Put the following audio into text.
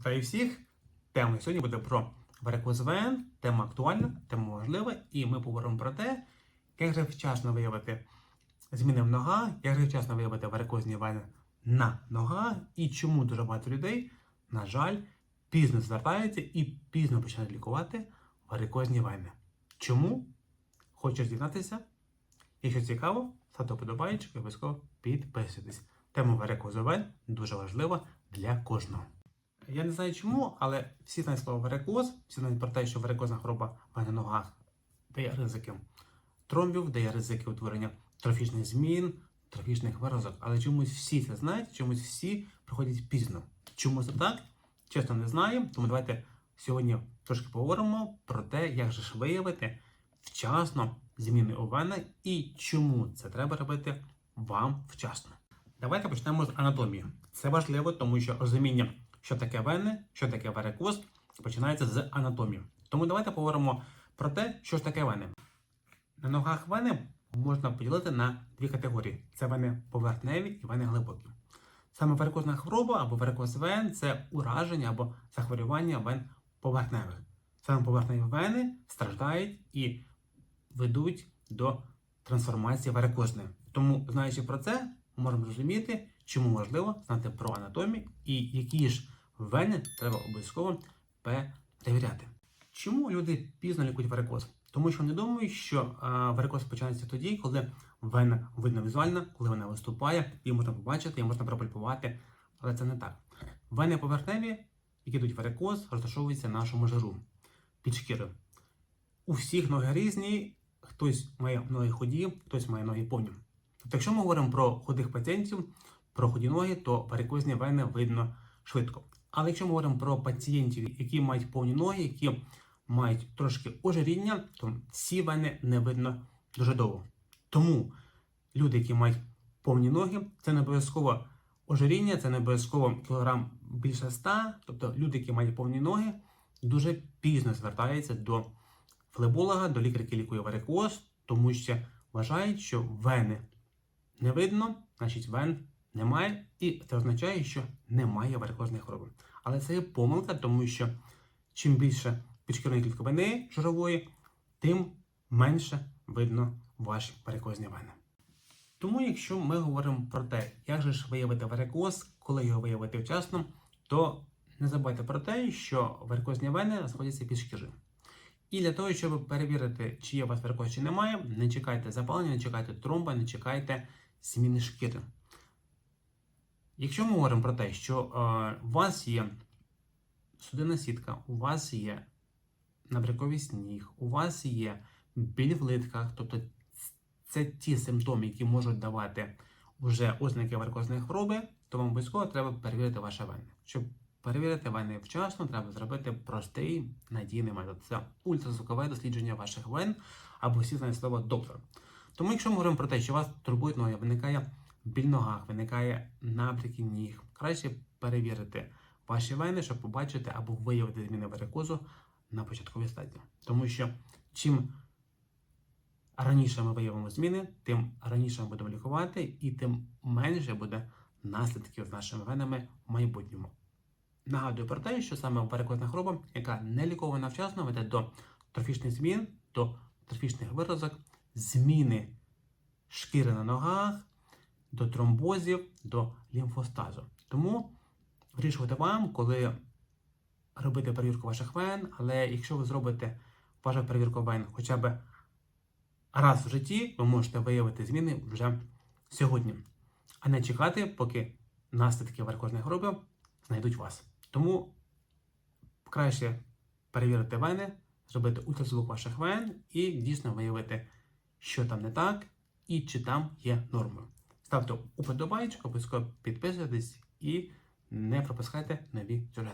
Вітаю всіх! Тема сьогодні буде про варикоз вен. Тема актуальна, тема важлива, і ми поговоримо про те, як же вчасно виявити зміни в ногах, як же вчасно виявити варикозні вени на ногах, і чому дуже багато людей, на жаль, пізно звертаються і пізно починають лікувати варикозні вени. Чому? Хочеш дізнатися? Якщо цікаво, ставте подобаєчку і обов'язково підписуйтесь. Тема варикозу вен дуже важлива для кожного. Я не знаю чому, але всі знають слово варикоз, всі знають про те, що варикозна хвороба в ногах дає ризики тромбів, дає ризики утворення трофічних змін, трофічних виразок. Але чомусь всі це знають, чомусь всі приходять пізно. Чому це так? Чесно не знаю. Тому давайте сьогодні трошки поговоримо про те, як же ж виявити вчасно зміни у венах і чому це треба робити вам вчасно. Давайте почнемо з анатомії. Це важливо, тому що розуміння, що таке вени, що таке варикоз, починається з анатомії. Тому давайте поговоримо про те, що ж таке вени. На ногах вени можна поділити на дві категорії: це вени поверхневі і вени глибокі. Саме варикозна хвороба або варикоз вен це ураження або захворювання вен поверхневих. Саме поверхневі вени страждають і ведуть до трансформації варикозної. Тому, знаючи про це, можемо зрозуміти, чому важливо знати про анатомію і які ж вени треба обов'язково перевіряти. Чому люди пізно лікують варикоз? Тому що вони думають, що варикоз починається тоді, коли вена видно візуально, коли вона виступає, її можна побачити, її можна пропальпувати. Але це не так. Вени поверхневі, які йдуть варикоз, розташовуються на нашому жиру під шкірою. У всіх ноги різні, хтось має ноги ході, хтось має ноги повні. Тобто, якщо ми говоримо про худих пацієнтів, про худі ноги, то варикозні вени видно швидко. Але якщо ми говоримо про пацієнтів, які мають повні ноги, які мають трошки ожиріння, то ці вени не видно дуже довго. Тому люди, які мають повні ноги, це не обов'язково ожиріння, це не обов'язково кілограм більше 100. Тобто люди, які мають повні ноги, дуже пізно звертаються до флеболога, до лікаря, який лікує варикоз, тому що вважають, що вени не видно, значить вен немає, і це означає, що немає варикозної хвороби. Але це є помилка, тому що чим більше підшкірної клітковини жирової, тим менше видно ваші варикозні вени. Тому, якщо ми говоримо про те, як же ж виявити варикоз, коли його виявити вчасно, то не забувайте про те, що варикозні вени знаходяться під шкірою. І для того, щоб перевірити, чи є у вас варикоз, чи немає, не чекайте запалення, не чекайте тромба, не чекайте зміни шкіри. Якщо ми говоримо про те, що е, у вас є судинна сітка, у вас є набряковий сніг, у вас є біль в литках, тобто це ті симптоми, які можуть давати вже ознаки варикозної хвороби, то вам обов'язково треба перевірити ваші вени. Щоб перевірити вени вчасно, треба зробити простий надійний метод. Це ультразвукове дослідження ваших вен або всі знають слово доктор. Тому, якщо ми говоримо про те, що вас турбують ноги, виникає біль ногах, виникає набряки ніг, краще перевірити ваші вени, щоб побачити або виявити зміни варикозу на початковій стадії. Тому що чим раніше ми виявимо зміни, тим раніше ми будемо лікувати, і тим менше буде наслідків з нашими венами в майбутньому. Нагадую про те, що саме варикозна хвороба, яка не лікована вчасно, веде до трофічних змін, до трофічних виразок, зміни шкіри на ногах, до тромбозів, до лімфостазу. Тому вирішувати вам, коли робити перевірку ваших вен, але якщо ви зробите вашу перевірку вен хоча б раз в житті, ви можете виявити зміни вже сьогодні, а не чекати, поки наслідки варикозної хвороби знайдуть вас. Тому краще перевірити вени, зробити ультразвук ваших вен і дійсно виявити, що там не так і чи там є нормою. Ставте уподобайку, обов'язково підписуйтесь і не пропускайте нові сюжети.